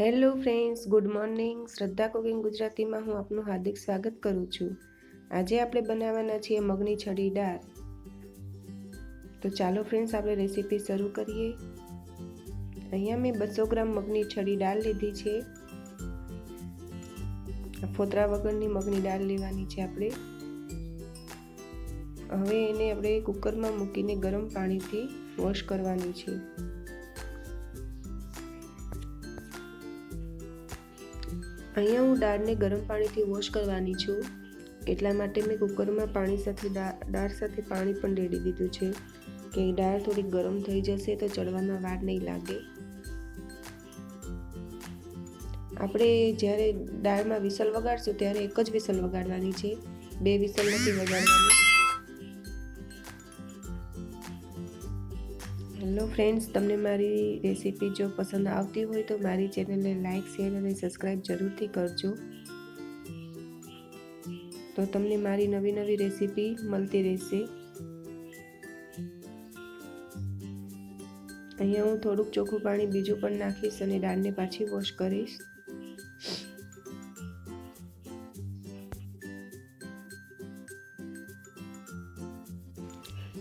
Hello friends, good morning. Shraddha cooking ગુજરાતીમાં હું આપનું હાર્દિક સ્વાગત કરું છું. આજે આપણે બનાવવાના છીએ મગની છડી દાળ. તો ચાલો ફ્રેન્ડ્સ, આપણે રેસીપી શરૂ કરીએ. અહીંયા મેં બસો ગ્રામ મગની છડી દાળ લીધી છે. ફોતરા વગરની મગની દાળ લેવાની છે આપણે. હવે એને આપણે કુકરમાં મૂકીને ગરમ પાણીથી વોશ કરવાની છે. અહીંયા હું દાળને ગરમ પાણીથી વોશ કરવાની છું. એટલા માટે મેં કુકરમાં પાણી સાથે દાળ સાથે પાણી પણ રેડી દીધું છે. કે દાળ થોડી ગરમ થઈ જશે તો ચડવામાં વાર નહીં લાગે. આપણે જ્યારે દાળમાં વિસલ વગાડશું ત્યારે એક જ વિસલ વગાડવાની છે. બે વિસલ નથી વગાડવાની. હેલો ફ્રેન્ડ્સ, તમને મારી રેસીપી જો પસંદ આવતી હોય તો મારી ચેનલને લાઇક શેર અને સબસ્ક્રાઈબ જરૂરથી કરજો. તો તમને મારી નવી નવી રેસીપી મળતી રહેશે. અહીંયા હું થોડુંક ચોખ્ખું પાણી બીજું પણ નાખીશ અને દાળને પાછી વોશ કરીશ.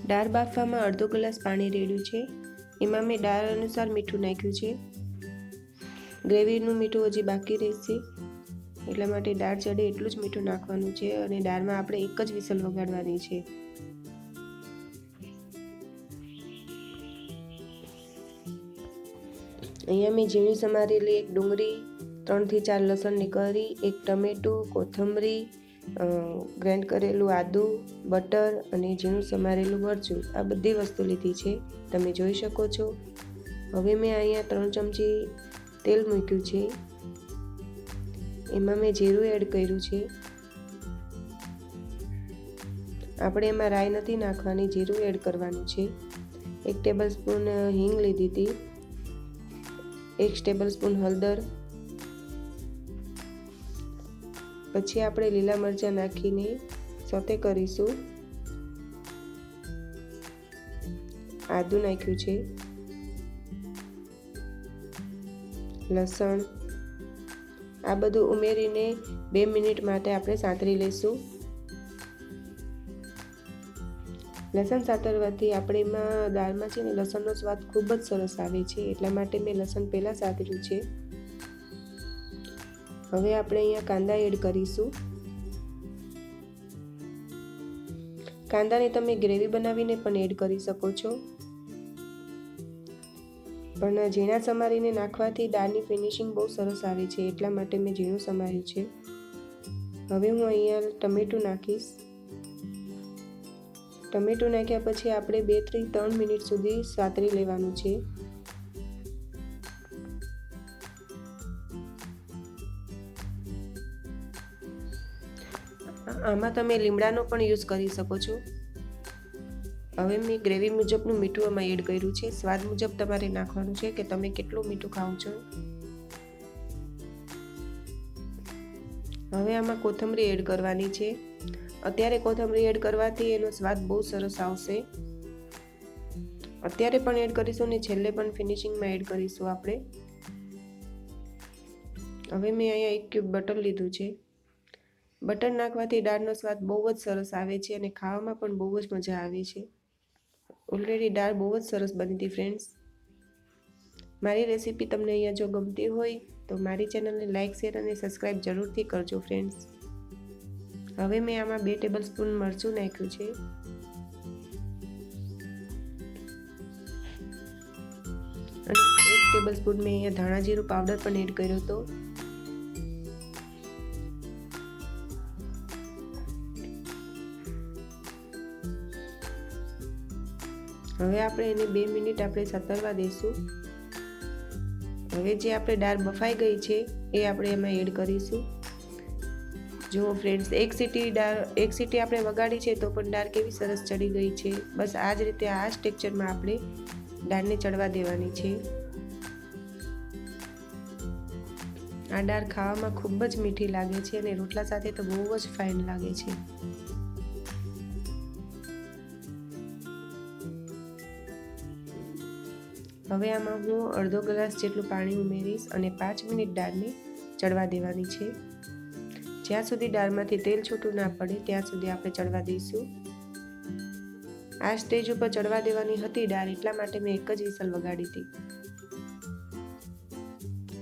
દાળ બાફવામાં અડધો ગ્લાસ પાણી રેડ્યું છે. એમાં મેં દાળ અનુસાર મીઠું નાખ્યું છે. ગ્રેવીનું મીઠું હજી બાકી રહેશે. એટલા માટે દાળ ચડે એટલું જ મીઠું નાખવાનું છે અને દાળમાં આપણે એક જ વિસલ વગાડવાની છે. અહીંયા મેં ઝીણી સમારેલી એક ડુંગળી, ત્રણથી ચાર લસણની કરી, એક ટમેટું, કોથમરી ગ્રાઇન્ડ કરેલું આદું, બટર અને ઝીણું સમારેલું મરચું, આ બધી વસ્તુ લીધી છે. તમે જોઈ શકો છો. હવે મેં અહીંયા ત્રણ ચમચી તેલ મૂક્યું છે. એમાં મેં જીરું એડ કર્યું છે. આપણે એમાં રાઈ નથી નાખવાની, જીરું એડ કરવાનું છે. એક ટેબલ સ્પૂન હિંગ લીધી હતી. એક ટેબલ સ્પૂન હળદર. પછી આપણે લીલા મરચાં નાખીને સોતે કરીશું. આદું નાખ્યું છે. લસણ. આ બધું ઉમેરીને બે મિનિટ માટે આપણે સાંતરી લઈશું લસણ સાતરવાથી આપણે એમાં દાળમાં છે ને લસણનો સ્વાદ ખૂબ જ સરસ આવે છે, એટલા માટે મેં લસણ પહેલાં સાતર્યું છે. હવે આપણે અહીંયા કાંદા એડ કરીશું. કાંદાને તમે ગ્રેવી બનાવીને પણ એડ કરી શકો છો. પણ ઝીણા સમારીને નાખવાથી દાળની ફિનિશિંગ બહુ સરસ આવે છે, એટલા માટે મેં ઝીણું સમાર્યું છે. હવે હું અહીંયા ટમેટું નાખીશ. ટમેટું નાખ્યા પછી આપણે બેથી ત્રણ મિનિટ સુધી સાતરી લેવાનું છે. આમાં તમે લીમડાનો પણ યુઝ કરી શકો છો. હવે મેં ગ્રેવી મુજબનું મીઠું આમાં એડ કર્યું છે. સ્વાદ મુજબ તમારે નાખવાનું છે કે તમે કેટલું મીઠું ખાવ છો. હવે આમાં કોથમરી એડ કરવાની છે. અત્યારે કોથમરી એડ કરવાથી એનો સ્વાદ બહુ સરસ આવશે. અત્યારે પણ એડ કરીશું ને છેલ્લે પણ ફિનિશિંગમાં એડ કરીશું આપણે. હવે મેં અહીંયા એક ક્યુબ બટર લીધું છે. બટર નાખવાથી દાળનો સ્વાદ બહુ જ સરસ આવે છે અને ખાવામાં પણ બહુ જ મજા આવે છે. ઓલરેડી દાળ બહુ જ સરસ બની હતી ફ્રેન્ડ્સ મારી રેસીપી તમને અહીંયા જો ગમતી હોય, તો મારી ચેનલને લાઇક શેર અને સબસ્ક્રાઈબ જરૂરથી કરજો ફ્રેન્ડ્સ હવે મેં આમાં બે ટેબલ સ્પૂન મરચું નાખ્યું છે. અને એક ટેબલ સ્પૂન મેં અહીંયા ધાણા જીરું પાવડર પણ એડ કર્યો હતો. હવે આપણે એને બે મિનિટ આપણે સતરવા દઈશું. હવે જે આપણે દાળ બફાઈ ગઈ છે, એ આપણે એમાં એડ કરીશું. જો ફ્રેન્ડ્સ એક સીટી દાળ, એક સીટી આપણે વગાડી છે, તો પણ દાળ કેવી સરસ ચડી ગઈ છે. બસ આ જ રીતે આ જ ટેક્ચરમાં આપણે દાળને ચડવા દેવાની છે. આ દાળ ખાવામાં ખૂબ જ મીઠી લાગે છે અને રોટલા સાથે તો બહુ જ ફાઇન લાગે છે. હવે આમાં હું અડધો ગ્લાસ જેટલું પાણી ઉમેરીશ અને પાંચ મિનિટ દાળને ચડવા દેવાની છે. જ્યાં સુધી દાળમાંથી તેલ છૂટું ના પડે, ત્યાં સુધી આપણે ચડવા દઈશું. આ સ્ટેજ ઉપર ચડવા દેવાની હતી દાળ, એટલા માટે મેં એક જ વિસલ વગાડી હતી.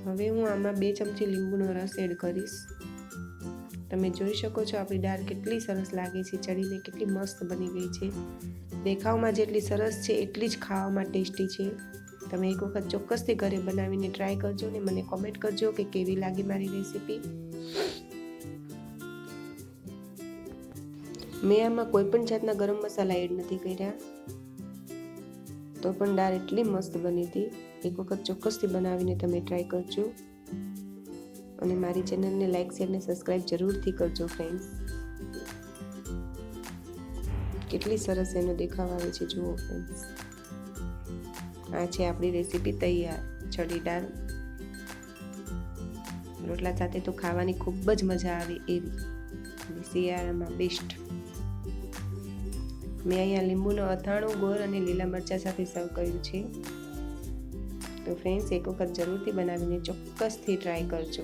હવે હું આમાં બે ચમચી લીંબુનો રસ એડ કરીશ. તમે જોઈ શકો છો આપણી દાળ કેટલી સરસ લાગે છે, ચડીને કેટલી મસ્ત બની ગઈ છે. દેખાવમાં જેટલી સરસ છે, એટલી જ ખાવામાં ટેસ્ટી છે. તમે એક વખત ચોક્કસથી ઘરે બનાવીને ટ્રાય કરજો ને મને કોમેન્ટ કરજો કે કેવી લાગી મારી રેસીપી મેં આમાં કોઈ પણ જાતના ગરમ મસાલા એડ નથી કર્યા. તો પણ દાળ એટલી મસ્ત બની હતી. એક વખત ચોક્કસથી બનાવીને તમે ટ્રાય કરજો. અને મારી ચેનલને લાઇક શેર ને સબસ્ક્રાઇબ જરૂરથી કરજો ફ્રેન્ડ્સ કેટલી સરસ એનો દેખાવ આવે છે, જુઓ ફ્રેન્ડ્સ આ છે આપણી રેસીપી તૈયાર, ચડી દાળ. રોટલા સાથે તો ખાવાની ખૂબ જ મજા આવે એવી. શિયાળામાં બેસ્ટ મેં અહીંયા લીંબુનો અથાણું, ગોળ અને લીલા મરચાં સાથે સર્વ કર્યું છે. તો ફ્રેન્ડ્સ એક વખત જરૂરથી બનાવીને ચોક્કસથી ટ્રાય કરજો.